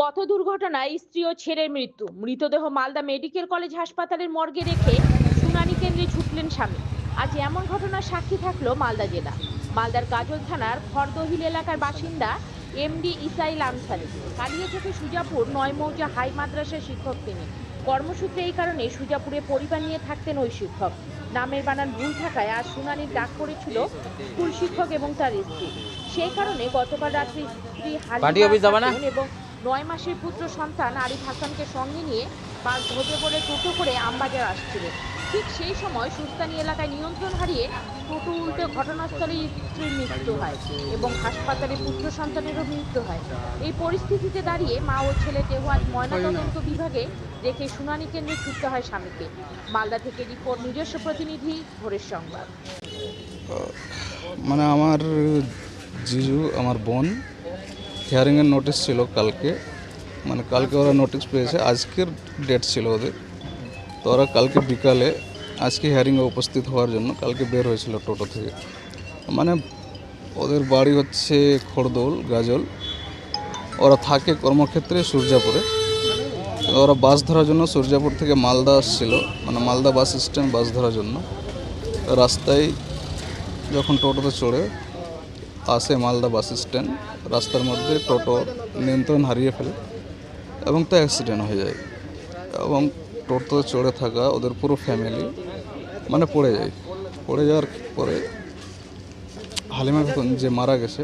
পথ দুর্ঘটনায় স্ত্রী ও ছেলের মৃত্যু। মৃতদেহ মালদা মেডিকেল কলেজ হাসপাতালের মর্গে রেখে শুনানি কেন্দ্রে ছুটলেন স্বামী। আজ এমন ঘটনার সাক্ষী থাকল মালদা জেলা। মালদার গাজল থানার খড়দহিল এলাকার বাসিন্দা এমডি ইসাইল আনসারি। কালিয়াচকে সুজাপুর নয় মৌজা হাই মাদ্রাসার শিক্ষক তিনি। কর্মসূত্রে এই কারণে সুজাপুরে পরিবার নিয়ে থাকতেন ওই শিক্ষক। নামের বানান ভুল থাকায় আজ শুনানির ডাক পড়েছিল স্কুল শিক্ষক এবং তার স্ত্রী। সেই কারণে গতকাল রাত্রি স্ত্রী এবং নয় মাসের পুত্র সন্তান আরিফ হাসানকে সঙ্গে নিয়ে বাস ধরবে বলে টোটো করে আমবাজার আসছিলেন ঠিক সেই সময় সুস্তানি এলাকায় নিয়ন্ত্রণ হারিয়ে টোটো উল্টে ঘটনাস্থলে স্ত্রীর মৃত্যু হয় এবং হাসপাতালে পুত্র সন্তানেরও মৃত্যু হয়। এই পরিস্থিতিতে দাঁড়িয়ে মা ও ছেলে দেহ আজ ময়নাতদন্ত বিভাগে রেখে শুনানি কেন্দ্রে ছুটতে হয় স্বামীকে। মালদা থেকে রিপোর্ট, নিজস্ব প্রতিনিধি ভোরের সংবাদ। মানে আমার জিজু, আমার বোন হিয়ারিংয়ের নোটিশ ছিল কালকে। মানে কালকে ওরা নোটিশ পেয়েছে। আজকের ডেট ছিল ওদের। তো ওরা কালকে বিকালে আজকে হিয়ারিংয়ে উপস্থিত হওয়ার জন্য কালকে বের হয়েছিল টোটো থেকে। মানে ওদের বাড়ি হচ্ছে খড়দৌল, গাজল। ওরা থাকে কর্মক্ষেত্রে সূর্যাপুরে। ওরা বাস ধরার জন্য সূর্যাপুর থেকে মালদা আসছিল। মানে মালদা বাস স্ট্যান্ড বাস ধরার জন্য। রাস্তায় যখন টোটোতে চড়ে আসে মালদা বাস স্ট্যান্ড, রাস্তার মধ্যে টোটো নিয়ন্ত্রণ হারিয়ে ফেলে এবং তো অ্যাক্সিডেন্ট হয়ে যায় এবং টোটো চড়ে থাকা ওদের পুরো ফ্যামিলি মানে পড়ে যায়। পড়ে যাওয়ার পরে হালিমা খাতুন যে মারা গেছে